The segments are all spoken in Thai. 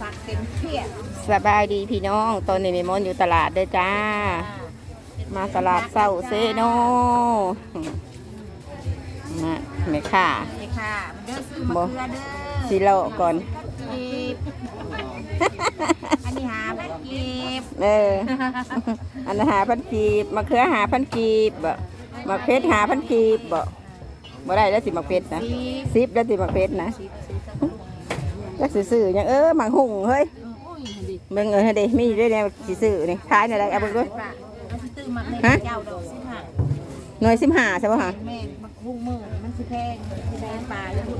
ฝักเต็มเพียสบายดีพี่น้อง ตอนนี้มีมอนอยู่ตลาดเด้อจ้า มาตลาดเศร้าเซโนมาแม่ค่ะนี่ค่ะมันเด้อซื้อมะเขือเด้อสิโลก่อนกีบอันนี้หาพันกีบเออ อันนนหาพันกีบมะเขือหาพันกีบบ่มะเพชรหาพันกีบบ่บ่ได้แล้วสิมะเพชรนะสีซิบแล้วสิมะเพชรนะ จักสิซื้อหยังเออมังหุ่งเฮ้ยอุ้ยดิเบิ่งเออเด้มีด้วยแนวสิซื้อนี่ขายในอะไรเอาเบิ่งด้วยป้าเอาสิตื้อมาในฮะเจ้าดอกสิค่ะหน่วยสิบห้าใช่ป่ะคะแม่มักหุ้งมือมันสิแพงสิแพงปลาเลยพุ่น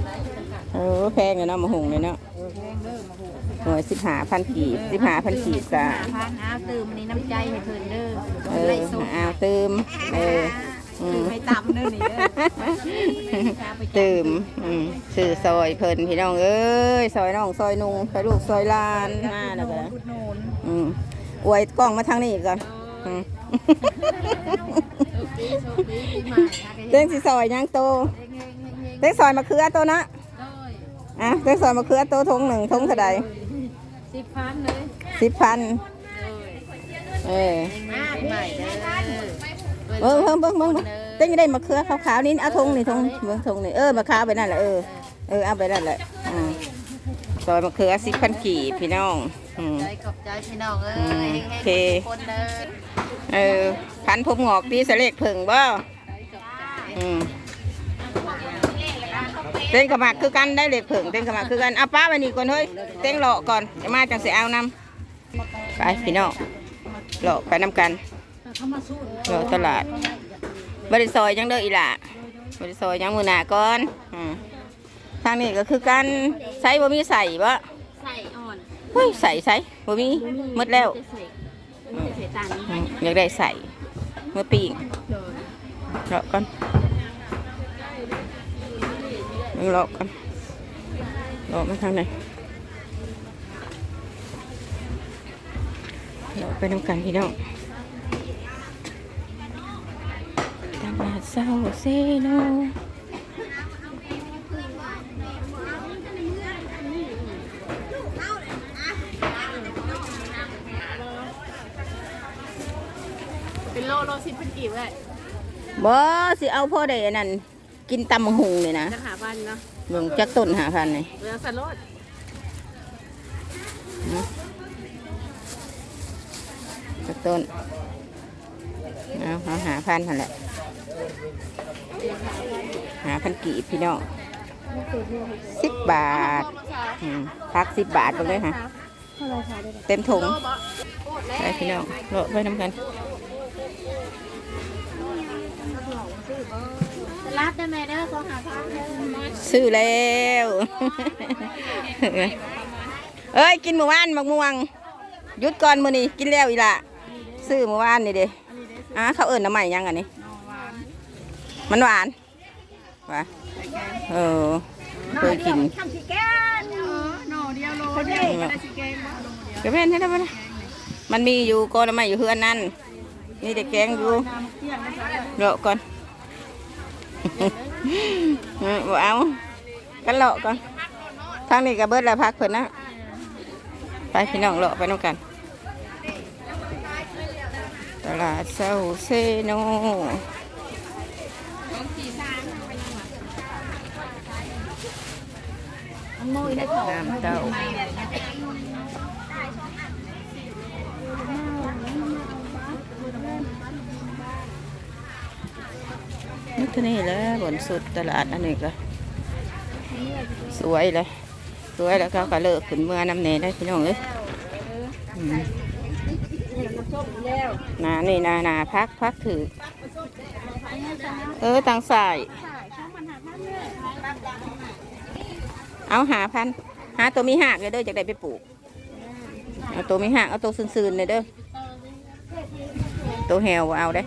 เออแพงเลยเนาะมะหุ่งเลยเนาะเออแพงเด้อมาหุ้งหน่วยสิบห้าพันกีบสิบห้าพันกีบจ้ะหาพันเอาตื้อมันนี่น้ำใจให้เพิ่นเด้อเออไล่ส่งเอาเติมเออ อืตื้อมให้ต่ำเด้อนี่เด้อเติมอืมซื้อซอยเพิ่นพี่น้องเอ้ยซอยน้องซอยนุงซอยลูกซอยหลานมาแล้วก็อุดหนุนอืมอวยกล้องมาทางนี้อีกก่อนอืมโชคดีโชคดีปีใหม่ค่ะเต้งสิซอยยังโตเฮงเฮงเฮงเฮงเต้งซอยมะเขือโตนะโดยอะเต้งซอยมะเขือโตทงหนึ่งทงเท่าใดสิบพันเลยสิบพันโดยเออเฮงเฮงปีใหม่เด้อเบิ่งเบิ่งเบิ่งเบิ่งเต้งจะได้มะเขือขาวๆนี่เอาทงนี่ทงเบิ่งทงนี่เออมะขาวไปนั่นแหละเออเออเอาไปนั่นแหละอืมซอยมะเขือสิบพันกีบพี่น้องอืม ใจขอบใจพี่น้องเอ้อืมยโอเฮงเคๆทุกคนเด้อเออพันผมงอกดีเสเลกผึ่งบ่อืมเต้นขมักคือกันได้เหล็กผึ่งเต้นขมักคือกันเอาป้าไปนี่ก่อนเฮ้ยเต้นเลาะก่อนจะมาจังเสิเอานำไปพี่น้องเลาะไปนำกัน เข้ามาสู้เลาะตลาดบริซอยยังเด้ออีหล่ะบริซอยยังมือหนาก่อนอืมทางนี้ก็คือกันใส่บ่มีใส่บ่ใส่อ่อนเฮ้ยใส่ใส่บ่มีหมดแล้วจะใส่จะใส่ตังค์อืมอยากได้ใส่เมื่อปีงโดยเลาะก่อนเลาะก่อนเลาะมาทางไหนเลาะไปน้ำกันพี่น้องตลาด เศร้าเซโนเป็นโลโลสิบเป็นกี่เลยบ่สิเอาพ่อได้อันนั่นกินตำบักหุงเลยนะจะหาบ้านเนาะเบิ่งจักต้นหาพันนี่เรือสลดจักต้นเอาเอาหาพันนั่นแหละ หาพันกีบพี่น้องสิบบาทพักสิบบาทไปเลยค่ะ เต็มถุงไปพี่น้องเลาะไปน้ำกันรับได้ไหมเด้อสองหาพันซื้อแล้ว เอ้ย กินเมื่านมักม่วงหยุดก่อนมือนี้กินแล้วอีละซื้อเมื่านนี่เด้อะเขาเอิ้นน้ำใหม่ยังอันนี้ มันหวานหวานเออเคยกินทำสิแกนหน่อเดียวโลเดียวได้สิแกนกระเพ็นให้ได้ปะนะมันมีอยู่ก้อนน้ำใหม่อยู่เฮือนนั่นนี่แต่แกงอยู่เลาะก่อนเออบ่เอากันเลาะก่อนทางนี้ก็เบิดแล้วพักเพิ่นนะไปพี่น้องเลาะไปน้องกันตลาดเซาเซโน มยได้ถอน้ำเต้านี่เท่นี้แล้วบนสุดตลาดอันนี้ก็สวยเลยสวยแล้วเขาก็เลิกขึ้นเมื่อน้ำเนได้พี่น้องเอ้ยนานี่นานาพักพักถือเออตังสาย เอาหาพันหาตัวมีหักเลยเด้อจากได้ไปปลูก เอาตัวมีหักเอาตัวซื่นๆเลยเด้อ ตัวแหวเอาได้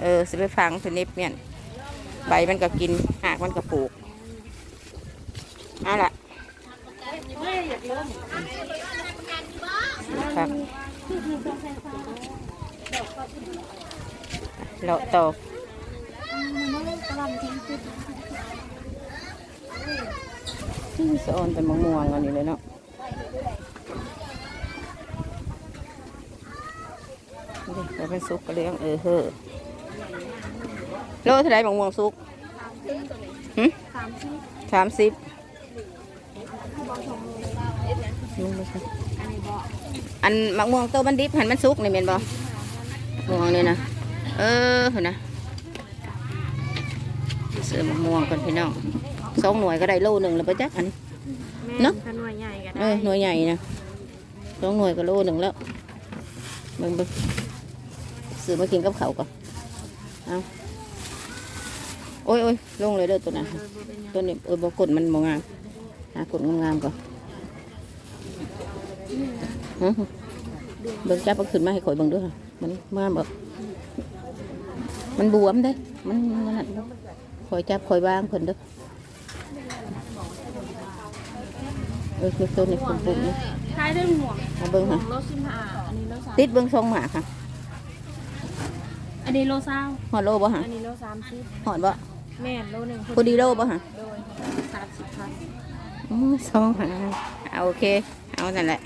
เออสิไปฟังสนิปเนี่ยใบมันก็กินหักมันก็ปลูกเอาละครับเลาะต่อ ที่สอนแต่มะม่วงกันนี่เลยเนาะเดี๋ยวไปซุกกระเลี้ยงเออเฮ้อโลเท่าไรมะม่วงซุกหืมสามสิบอันมะม่วงโตบันดิบหันมันซุกในี่เมนบอม่วงนี่นะเออนะเสื้อมะม่วงกันพี่น้อง สองหน่วยก็ได้โลหนึ่งแล้วปะจ๊ะอันนี้ เนอะ ขนวยใหญ่กันเออหน่วยใหญ่นะสองหน่วยก็โลหนึ่งแล้วเบิ่งเบิ่งซื้อมากินกับเขาวก่อนเอาโอ้ยโอ้ยลงเลยเด้อตัวนั้นตัวนี้เออบอกดมันมองามหากดงามๆก่อนฮะเบิ่งจับเอาขึ้นมาให้ข่อยเบิ่งด้วยค่ะมันมาแบบมันบวมเด้ มันมันนั่นข่อยจับข่อยวางเพิ่นเด้อ เออคือตัวนี้ปุ่มๆนี่ท้ายด้วยหมวกมาเบิ่งค่ะโลสิบห้าอันนี้โลสามติดเบิ่งทรงหมาค่ะ อันนี้โลเศร้าหอดโลบ่ฮะอันนี้โลสามสิบหอดบ่แม่นโลหนึ่งพอดีโลบ่ฮะโดยสามสิบพันอือทรงหาเอาโอเค เอานั่นแหละ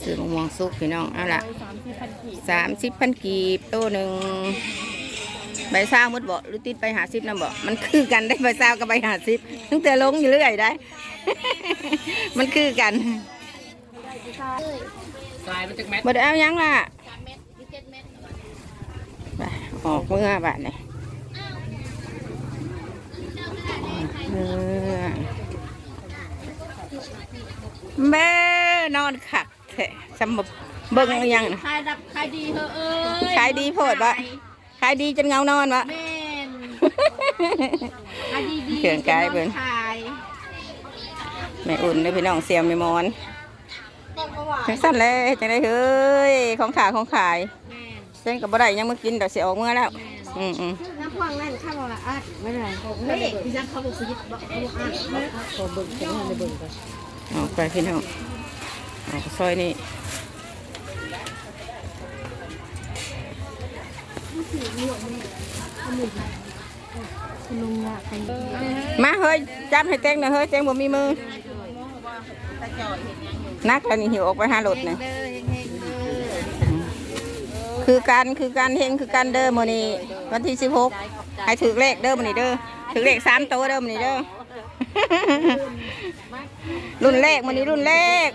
ซื้อมะม่วงสุกพี่น้อง เอาละโดยสามสิบพันขีดสามสิบพันกีบโตหนึ่งใบซ่าวหมดบ่หรือติดไปหาสิบนำบ่มันคือกันได้ใบซ่าวกับใบหาสิบตั้งแต่ลงอยู่เรื่อยได้ มันคือกันบ่ได้เอาหยังล่ะไปออกเมื่อบาทเลยเออแม่นอนขักแท้สำบเบิ่งเอาหยังนะขายดับขายดีเฮ้อเอ้ยขายดีโพดบ่ขายดีจนเงานอนวะแม่นขายดีดีเขื่อนกายเบิ่งขายแม่อุ่นเด้อพี่น้องเสียมแม่มอนก็บ่หวานจังสั่นเลยจังได้เฮ้ยของขายของขายแม่นเส้นกับบ่ได้ยังมากินเดี๋ยวสิออกเมื่อแล้ว อืมอืมน้ำพวงนั่นข้าวละอัดไม่เป็นไรนี่พี่จักเขาบอกสิบอกเขาบอกอัดขอเบิ่งขอให้เบิ่งก่อนออกไปพี่น้องออกซอยนี่ลุงละใครมาเฮ้ยจับให้เต็งหน่อยเฮ้ยเต็งบ่มีมือ นักแล้วนี่หิวออกไปหารถนี่เด้อเฮงๆเด้อคือการคือการเฮงคือการเด้อมื้อนี้วันที่16ให้ถือเลขเด้อมื้อนี้เด้อถือเลขสามตัวเด้อมื้อนี้เด้อ รุ่นเลขมื้อนี้รุ่นเลข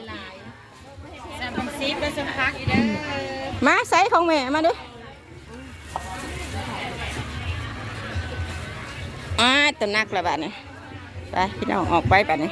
สามพันสิบแล้วสักพักอีเด้อมาใส่ของแม่มาดูอ่าตัวนักละบาดนี่ไปพี่น้องออกไปบาดนี่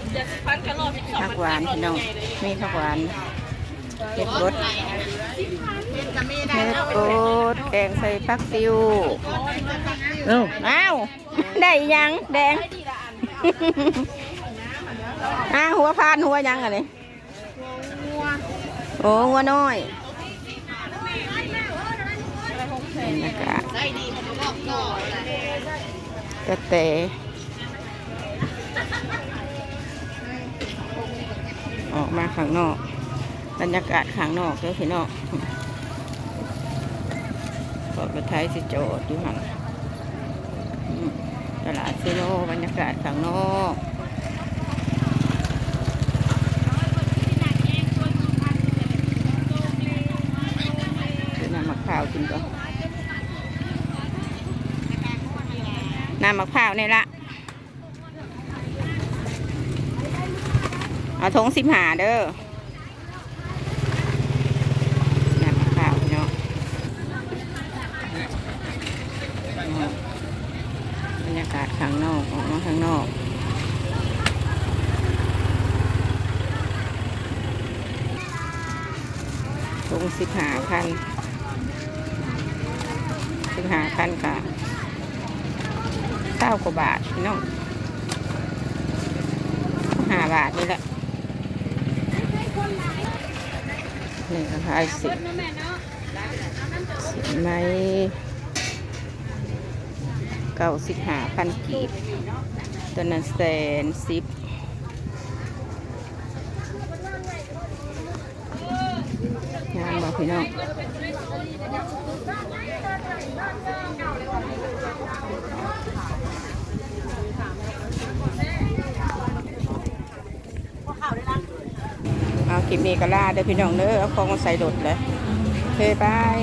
ผักหวานพี่น้องมีผักหวานเห็ดรสเห็ดรสแกงใส่ผักติวเอ้าอ้าวได้ยังแดงอ้าวหัวพานหัวยังอะไรโอ้หัวน้อยบรรยากาศกระเตอ อกมาข้างนอก บรรยากาศข้างนอกเด้อพี่น้องปอดไทยสิโจดอยู่หันตลาดซีโนบรรยากาศข้างนอกน้ำมะพร้าวกินก่อนน้ำมะพร้าวนี่ละ เอาทงสิบหาเด้อน้ำมะพร้าวเนาะบรรยากาศข้างนอกออกมาข้างนอกลงสิบหาพันสิบหาพันค่ะเก้ากว่าบาทพี่น้องห้าบาทนี่แหละ นี่นะคะสิสิไม้เก้าสิบห้าพันกีบตัวนั้นแสนสิบงามบอกพี่น้อง เอา คลิปนี้ก็ลาเด้อพี่น้องเด้อเอาของมาใส่รถเลยโอเคบาย